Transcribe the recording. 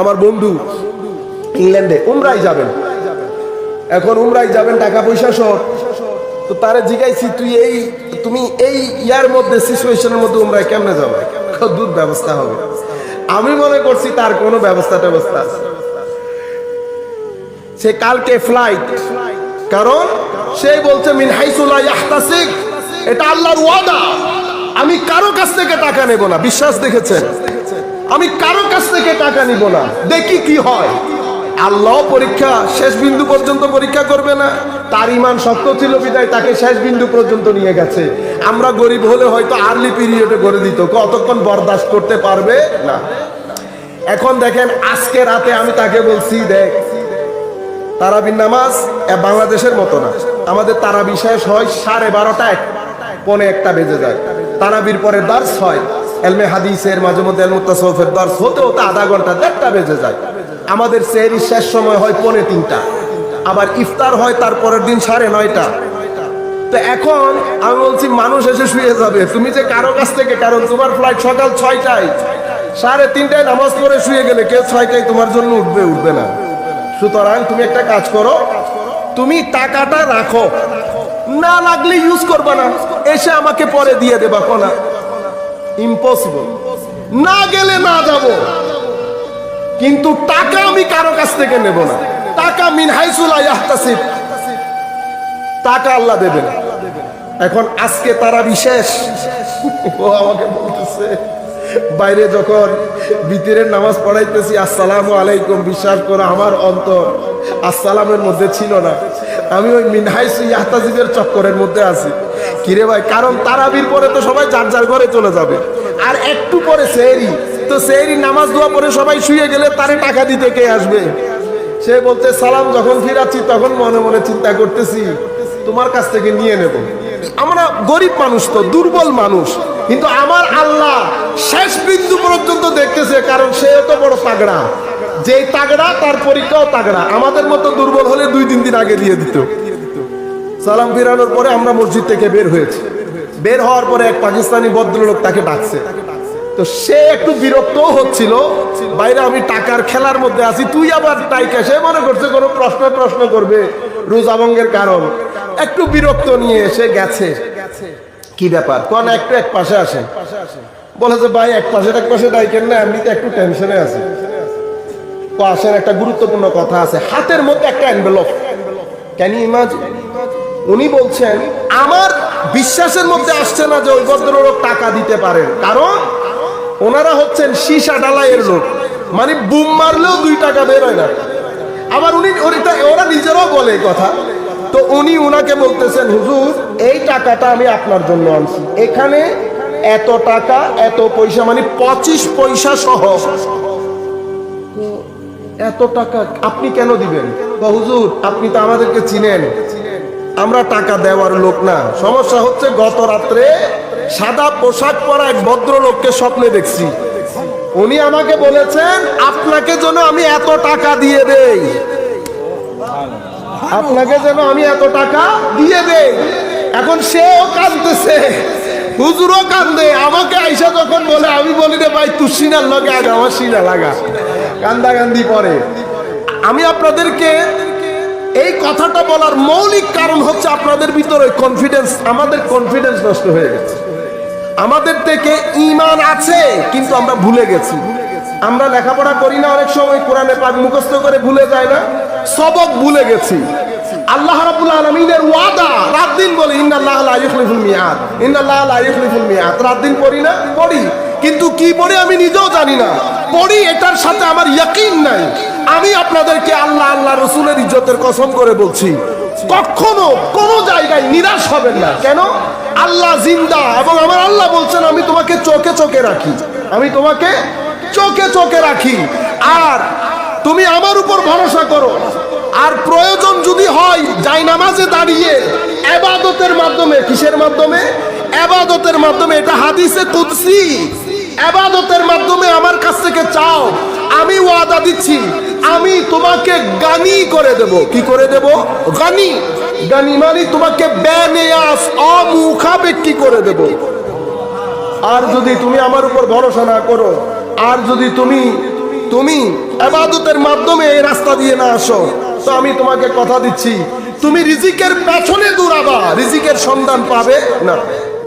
আমার বন্ধু ইংল্যান্ডে উমরাই যাবেন। এখন উমরাই যাবেন, টাকা পয়সা সহ। তো তারা জিজ্ঞাইছি তুই এই, তুমি এই ইয়ার মধ্যে সিচুয়েশনের মধ্যে উমরায় কেমনে যাবে? দূর ব্যবস্থা হবে। আমি মনে করছি তার কোনো ব্যবস্থা ব্যবস্থা সে কালকে ফ্লাইট কারণ সে বলছে, মিন হাইসুলা ইয়াহতাসিক এটা আল্লাহর ওয়াদা। আমি কারও কাছ থেকে টাকা নেব না। বিশ্বাস দেখেছেন? আমি কারও কাছ থেকে টাকা নিব না। দেখি কি হয়। আল্লাহ পরীক্ষা শেষ বিন্দু পর্যন্ত পরীক্ষা করবে না। তার ইমান শক্ত ছিল বিদায়, তাকে শেষ বিন্দু পর্যন্ত নিয়ে গেছে। আমরা গরিব হলে হয়তো আর্লি পিরিয়ডে করে দিত। কতক্ষণ বরদাস্ত করতে পারবে? না। এখন দেখেন, আজকে রাতে আমি তাকে বলছি, দেখ, তারাবির নামাজ বাংলাদেশের মতো না। আমাদের তারাবি শেষ হয় সাড়ে বারোটা এক পনে একটা বেজে যায়। তারাবির পরে দার্স হয় এলমে হাদিসের মাঝে মধ্যে এলমুত্তাসফের দার্স হতে হতে আধা ঘণ্টা, দেড়টা বেজে যায়। আমাদের সেহরি শেষ সময় হয় পনে তিনটা। আবার ইফতার হয় তার পরের দিন সাড়ে নয়টা। তো এখন আমি বলছি, মানুষ এসে শুয়ে যাবে। তুমি যে কারও কাছ থেকে, কারণ তোমার ফ্লাইট সকাল ছয়টায়। সাড়ে তিনটায় নামাজ পড়ে শুয়ে গেলে কেউ ছয়টায় তোমার জন্য উঠবে উঠবে না। সুতরাং তুমি একটা কাজ করো, তুমি টাকাটা রাখো। না লাগলে ইউজ করবা না। এসে আমাকে পরে দিয়ে দেবা, কোনা। ইম্পসিবল না গেলে না যাব। কিন্তু টাকা আমি কারও কাছ থেকে নেব না। টাকা মিন হাইসুলা টাকা আল্লাহ দেবেন। এখন আজকে তারা বিশেষ। ও আমাকে বলতেছে, বাইরে যখন ভিতরের নামাজ পড়াইতেছি, আসসালামু আলাইকুম, বিশ্বাস করে, আমার অন্তর আসসালামের মধ্যে ছিল না। আমি ওই মিনহাইসু ইয়াহতাজিবের চক্করের মধ্যে আছি। কিরে ভাই, কারণ তারাবির পরে তো সবাই যার যার ঘরে চলে যাবে। আর একটু পরে সেহরি, তো সেহরি নামাজ দোয়া পরে সবাই শুয়ে গেলে তারে টাকা দিতে কে আসবে? সে বলতে, সালাম, যখন ফিরাচ্ছি তখন মনে মনে চিন্তা করতেছি, তোমার কাছ থেকে নিয়ে নেব। আমরা গরিব মানুষ তো, দুর্বল মানুষ। কিন্তু আমার আল্লাহ শেষ বিন্দু পর্যন্ত দেখতেছে, কারণ সে তো বড় তাগড়া যে তাগড়া, তার পরীক্ষাও তাগড়া। আমাদের মতো দুর্বল হলে দুই তিন দিন আগে দিয়ে দিত। সালাম ফিরানোর পরে আমরা মসজিদ থেকে বের হয়েছি। বের হওয়ার পরে এক পাকিস্তানি ভদ্রলোক তাকে ডাকছে। তো সে একটু বিরক্ত হচ্ছিল। বাইরে আমি টাকার খেলার মধ্যে আছি, তুই আবার টাইকা সে মনে করছে কোনো প্রশ্ন প্রশ্ন করবে রোজাবঙ্গের কারণ। একটু বিরক্ত নিয়ে এসে গেছে। কি ব্যাপার? কোন একটু এক পাশে আসে বলে যে, ভাই, এক পাশে এক পাশে ডাইকেন না? এমনিতে একটু টেনশনে আছে। আসেন একটা গুরুত্বপূর্ণ কথা আছে, হাতের মধ্যে একটা এনভেলপ ক্যান উনি বলছেন, আমার বিশ্বাসের মধ্যে আসছে না যে ওই ভদ্রলোক টাকা দিতে পারেন। কারণ ওনারা হচ্ছেন সীসা ডালাইয়ের লোক। মানে বুম মারলেও দুই টাকা বের হয় না। আবার উনি, ওরা নিজেরাও বলে কথা। তো উনি উনাকে বলতেছেন, হুজুর, এই টাকাটা আমি আপনার জন্য আনছি। এখানে এত টাকা, এত পয়সা মানে পঁচিশ পয়সা সহ। এত টাকা আপনি কেন দিবেন? হুজুর, আপনি তো আমাদেরকে চিনেন। আমরা টাকা দেওয়ার লোক না। সমস্যা হচ্ছে গত রাত্রে সাদা পোশাক পরা এক ভদ্রলোককে স্বপ্নে দেখছি। উনি আমাকে বলেছেন, আপনাকে যেন আমি এত টাকা দিয়ে দেই। আপনাকে যেন আমি এত টাকা দিয়ে দেই। এখন সেও কাঁদতেছে। হুজুরও কান্দে। আমাকে আইসা যখন বলে, আমি বলি রে ভাই তুই সিনার লগে আগে আমার সিনা লাগা। কান্দা কান্দি পরে। আমি আপনাদেরকে এই কথাটা বলার মৌলিক কারণ হচ্ছে আপনাদের ভিতরে কনফিডেন্স আমাদের কনফিডেন্স নষ্ট হয়ে গেছে। আমাদের থেকে ইমান আছে, কিন্তু আমরা ভুলে গেছি। আমরা লেখাপড়া করি না, অনেক সময় কোরআনে পাক মুখস্থ করে ভুলে যায় না। সবক ভুলে গেছি। আল্লাহ রাব্বুল আলামিনের ওয়াদা, রাত দিন বলি, ইন্নাল্লাহ লা ইউখলিফুল মিয়াদ ইন্নাল্লাহ লা ইউখলিফুল মিয়াদ রাত দিন পড়ি না, পড়ি কিন্তু কি পড়ি আমি নিজেও জানি না। পড়ি এটার সাথে আমার ইয়াকিন নাই। আমি আপনাদেরকে আল্লাহ আল্লাহ রসুলের ইজ্জতের কসম করে বলছি, কখনো কোন জায়গায় নিরাশ হবেন না। কেন? আল্লাহ জিন্দা এবং আমার আল্লাহ বলছেন, আমি তোমাকে চোখে চোখে রাখি। আমি তোমাকে চোখে চোখে রাখি। আর তুমি আমার উপর ভরসা করো। আর প্রয়োজন যদি হয়, যাই নামাজে দাঁড়িয়ে এবাদতের মাধ্যমে, কিসের মাধ্যমে? এবাদতের মাধ্যমে, এটা হাদিসে কুদসি। এবাদতের মাধ্যমে আমার কাছ থেকে চাও, আমি ওয়াদা দিচ্ছি, আমি তোমাকে গানি করে দেব। কি করে দেব? গানি। গানি মানে তোমাকে বেনেয়াস অমুখাপেক্ষি করে দেব। আর যদি তুমি আমার উপর ভরসা না করো, আর যদি তুমি তুমি আবাদতের মাধ্যমে এই রাস্তা দিয়ে না আসো, তো আমি তোমাকে কথা দিচ্ছি, তুমি রিজিকের পেছনে দৌড়াবা, রিজিকের সন্ধান পাবে না।